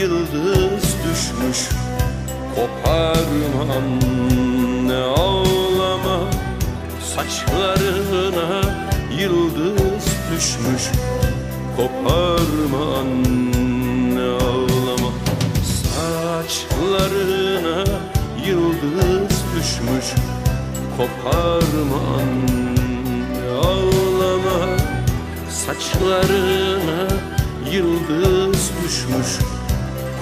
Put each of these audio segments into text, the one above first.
yıldız düşmüş. Koparma anne ağlama Saçlarına yıldız düşmüş. Koparma anne ağlama Saçlarına yıldız düşmüş. Koparma anne ağlama Saçlarına yıldız düşmüş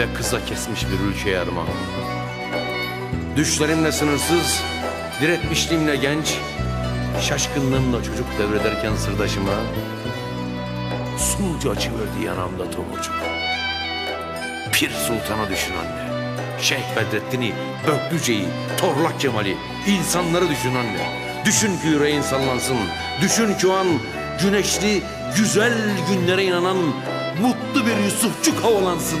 Ve kıza kesmiş bir ülkeye armağan Düşlerimle sınırsız Diretmişliğimle genç Şaşkınlığımla çocuk devrederken sırdaşıma Sulca açıverdi yanamda tomurcuk. Pir Sultan'a düşün anne. Şeyh Bedrettin'i, Böklüce'yi, Torlak Kemal'i insanları düşün anne. Düşün ki yüreğin sallansın. Düşün ki o an güneşli güzel günlere inanan Mutlu bir Yusufçuk havalansın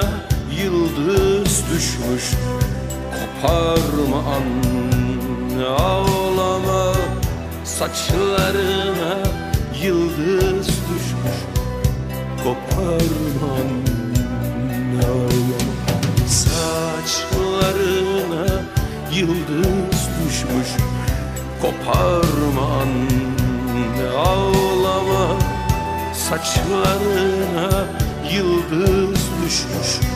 düşmüş. Koparma anne ağlama. Saçlarına yıldız düşmüş. Koparma ağlama. Saçlarına yıldız düşmüş. Koparma anne ağlama. Saçlarına yıldız düşmüş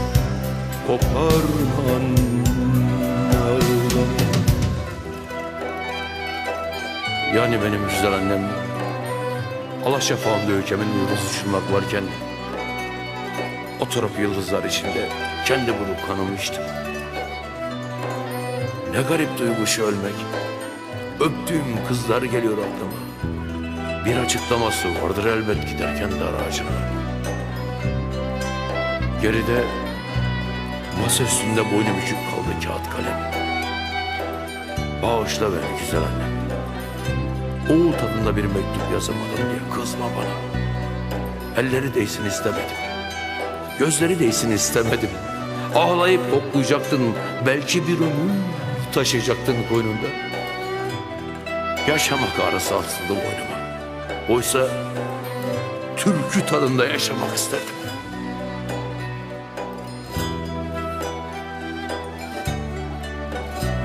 Koparma anne ağlama Yani benim güzel annem Allah şafağımda ülkemin yıldızı ışınmak varken Oturup yıldızlar içinde kendi bulup kanımı içtim Ne garip duygu şu ölmek. Öptüğüm kızlar geliyor aklıma. Bir açıklaması vardır elbet giderken dar ağacına. Geride masa üstünde boynu bükük kaldı kağıt kalem. Bağışla beni güzel annem Oğul tadında bir mektup yazamadım diye kızma bana. Elleri değsin istemedim. Gözleri değsin istemedim. Ağlayıp koklayacaktın Belki bir ömür taşıyacaktın koynunda. Yaşamak arası asıldı boynuma. Oysa türkü tadında yaşamak isterdim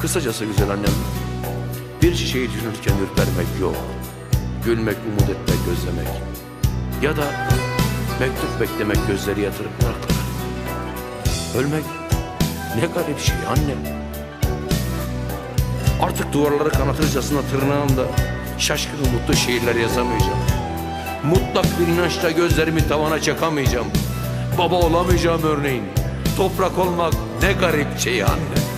Kısacası güzel annem Bir çiçeği düşünürken ürpermek yok Gülmek, umut etmek, gözlemek Ya da mektup beklemek gözleri yatırıp bırakmak. Ölmek ne garip şey anne. Artık duvarları kanatırcasına tırnağımda şaşkın mutlu şiirler yazamayacağım. Mutlak bir inançla gözlerimi tavana çakamayacağım. Baba olamayacağım örneğin. Toprak olmak ne garip şey anne.